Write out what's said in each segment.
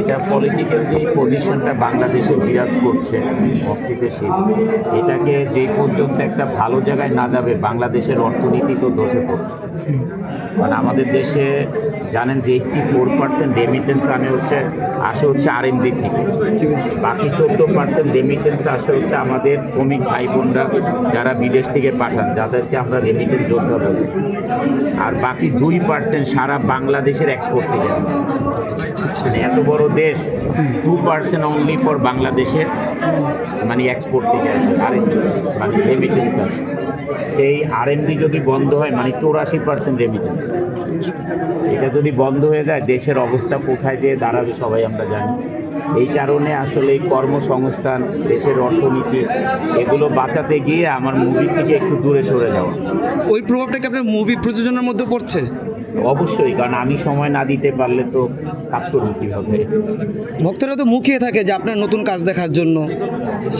এটা পলিটিক্যাল যে পজিশনটা বাংলাদেশে বিরাজ করছে, অস্থিতিশীল, এটাকে যে পর্যন্ত একটা ভালো জায়গায় না যাবে, বাংলাদেশের অর্থনীতি তো ধসে পড়বে। মানে আমাদের দেশে জানেন যে এইটটি ফোর পার্সেন্ট রেমিটেন্স আনে হচ্ছে আসে হচ্ছে আর আরএমজি থেকে। বাকি চোদ্দ পার্সেন্ট রেমিটেন্স আসে হচ্ছে আমাদের শ্রমিক ভাই বোনরা যারা বিদেশ থেকে পাঠান, যাদেরকে আমরা রেমিটেন্স যোদ্ধা বলি। আর বাকি দুই পার্সেন্ট সারা বাংলাদেশের এক্সপোর্ট থেকে মানে এত বড় দেশ টু পার্সেন্ট অনলি ফর বাংলাদেশের মানে এক্সপোর্ট থেকে আসে আরএমজি মানে রেমিটেন্স আসে। সেই আরএমজি যদি বন্ধ হয় মানে চৌরাশি পার্সেন্ট রেমিটেন্স এটা যদি বন্ধ হয়ে যায়, দেশের অবস্থা কোথায় যেয়ে দাঁড়াবে সবাই আমরা জানি। এই কারণে আসলে এই কর্মসংস্থান, দেশের অর্থনীতি, এগুলো বাঁচাতে গিয়ে আমার মুভি থেকে একটু দূরে সরে যাওয়া। ওই প্রভাবটা কি আপনার মুভি প্রযোজনার মধ্যে পড়ছে? অবশ্যই কারণ আমি সময় না দিতে পারলে তো কাজ করব কীভাবে। ভক্তরা তো মুখিয়ে থাকে যে আপনার নতুন কাজ দেখার জন্য।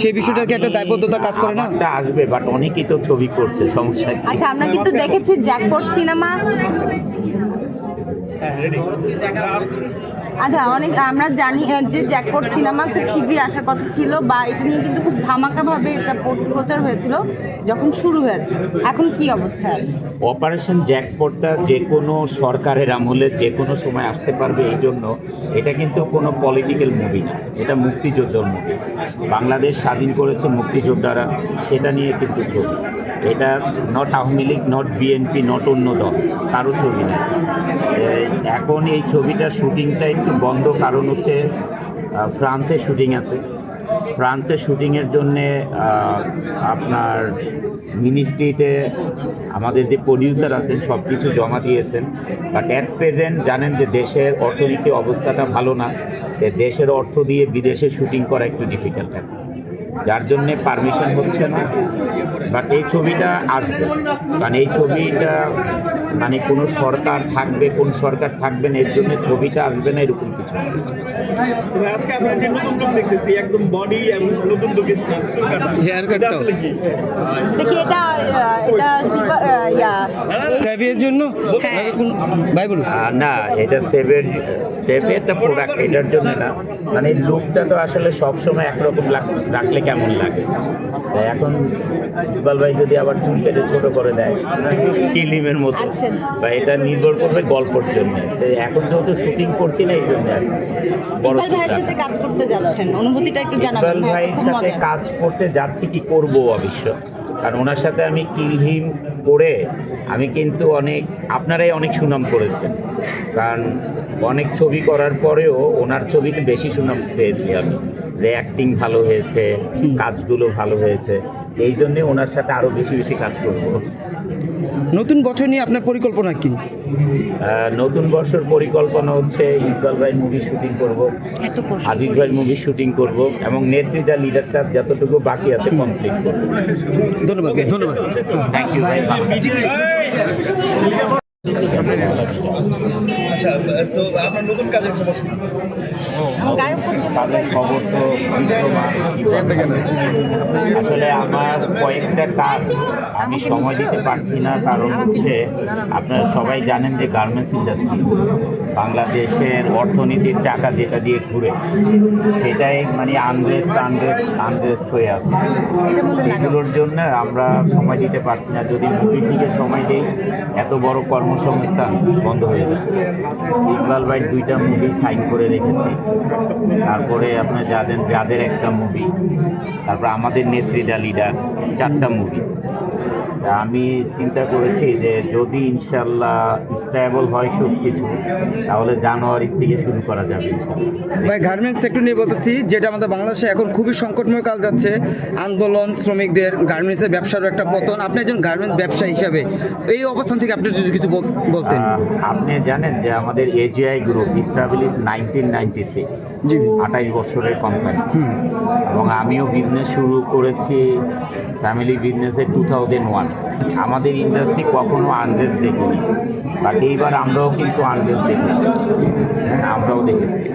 সেই বিষয়টা কি একটা দায়বদ্ধতা কাজ করে না? এটা আসবে বাট অনেকেই তো ছবি করছে সমস্যা আচ্ছা আমরা কিন্তু দেখেছি জ্যাকপট সিনেমা। আচ্ছা অনেক আমরা জানি যে জ্যাকপট সিনেমা খুব শীঘ্রই আসার কথা ছিল বা এটা নিয়ে কিন্তু খুব ধামাকাভাবে এটা প্রচার হয়েছিল যখন শুরু হয়েছে। এখন কি অবস্থা আছে? অপারেশন জ্যাকপটটা যে কোনো সরকারের আমলে যে কোনো সময় আসতে পারবে এই জন্য এটা কিন্তু কোনো পলিটিক্যাল মুভি না, এটা মুক্তিযোদ্ধার মুভি বাংলাদেশ স্বাধীন করেছে মুক্তিযোদ্ধারা, সেটা নিয়ে কিন্তু ছবি। এটা not Awami League not BNP not অন্য দল, কারও ছবি না। এখন এই ছবিটার শুটিংটা একটু বন্ধ কারণ হচ্ছে ফ্রান্সে শুটিং আছে। ফ্রান্সে শুটিংয়ের জন্যে আপনার মিনিস্ট্রিতে আমাদের যে প্রডিউসার আছেন সব কিছু জমা দিয়েছেন। বাট অ্যাট প্রেজেন্ট জানেন যে দেশের অর্থনীতি অবস্থাটা ভালো না। দেশের অর্থ দিয়ে বিদেশে শুটিং করা একটু ডিফিকাল্ট যার জন্যে পারমিশন হচ্ছে না। বাট এই ছবিটা আসবে। কারণ এই ছবিটা মানে কোনো সরকার থাকবে কোন সরকার থাকবে না এর জন্য ছবিটা আসবে না এরকম কিছু না। আজকে আপনার যে নতুন লুক দেখতেছি একদম বডি এবং নতুন লুকে কি? দেখি এটা স্যাভিয়ের জন্য? হ্যাঁ। ভাই বলুন। না এটা সেভের সেভে একটা প্রোডাক্ট এটার জন্য না। মানে লুকটা তো আসলে সবসময় একরকম রাখলে কেমন লাগে? এখন ইকবাল ভাই যদি আবার চুল কেটে ছোট করে দেয় কিলিমের মতো আচ্ছা। বা এটা নির্ভর করবে গল্পর জন্য। এখন যেহেতু শুটিং করছি না এই জন্য বড় ভাইয়ের সাথে কাজ করতে যাচ্ছেন। অনুভূতিটা একটু জানাবেন ভাইয়ের সাথে কাজ করতে যাচ্ছি কি করব অবশ্য? কারণ ওনার সাথে আমি কিলহিম করে আমি কিন্তু অনেক আপনারাই অনেক সুনাম করেছেন। কারণ অনেক ছবি করার পরেও ওনার ছবিতে বেশি সুনাম পেয়েছি আমি। যে অ্যাক্টিং ভালো হয়েছে কাজগুলো ভালো হয়েছে। এই জন্যে ওনার সাথে আরও বেশি বেশি কাজ করব নতুন বছর নিয়ে আপনার পরিকল্পনা কি নতুন বছর পরিকল্পনা হচ্ছে ইকবাল ভাই মুভি শুটিং করব আজিজ ভাই মুভি শুটিং করব এবং নেত্রী নেত্রীদা লিডারটা যতটুকু বাকি আছে কমপ্লিট করব ধন্যবাদ ধন্যবাদ থ্যাংক ইউ ভাই আচ্ছা তো আপনার নতুন কাজের খবর শুনুন। গায়ক খবর তো আসলে আমার কয়েকটা কাজ আমি সময় দিতে পারছি না কারণ হচ্ছে আপনারা সবাই জানেন যে গার্মেন্টস ইন্ডাস্ট্রি বাংলাদেশের অর্থনীতির চাকা যেটা দিয়ে ঘুরে সেটাই মানে আনরেস্ট আনরেস্ট আনরেস্ট হয়ে আছে। এগুলোর জন্য আমরা সময় দিতে পারছি না। যদি মুভির দিকে সময় দেই এত বড় কর্মসংস্থান বন্ধ হয়ে যায়। ইকবাল ভাই দুইটা মুভি সাইন করে রেখেছি। তারপরে আপনার যাদের যাদের একটা মুভি তারপর আমাদের নেত্রীরা লিডার চারটা মুভি আমি চিন্তা করেছি যে যদি ইনশাল্লাহ স্টেবল হয় সব কিছু তাহলে জানুয়ারির থেকে শুরু করা যাবে ভাই গার্মেন্টস সেক্টর নিয়ে বলতেছি যেটা আমাদের বাংলাদেশে এখন খুবই সংকটময় কাল যাচ্ছে। আন্দোলন শ্রমিকদের গার্মেন্টসের ব্যবসার একটা পতন। আপনি একজন গার্মেন্টস ব্যবসায়ী হিসাবে এই অবস্থান থেকে আপনি যদি কিছু বল- বলতেন। আপনি জানেন যে আমাদের AGI group establish nineteen ninety six আঠাইশ বছরের কোম্পানি এবং আমিও বিজনেস শুরু করেছি ফ্যামিলি বিজনেসে টু থাউজেন্ড ওয়ান আমাদের ইন্ডাস্ট্রি কখনো আনরেস্ট দেখিনি। বাট এইবার আমরাও কিন্তু আনরেস্ট দেখেছি। হ্যাঁ আমরাও দেখেছি।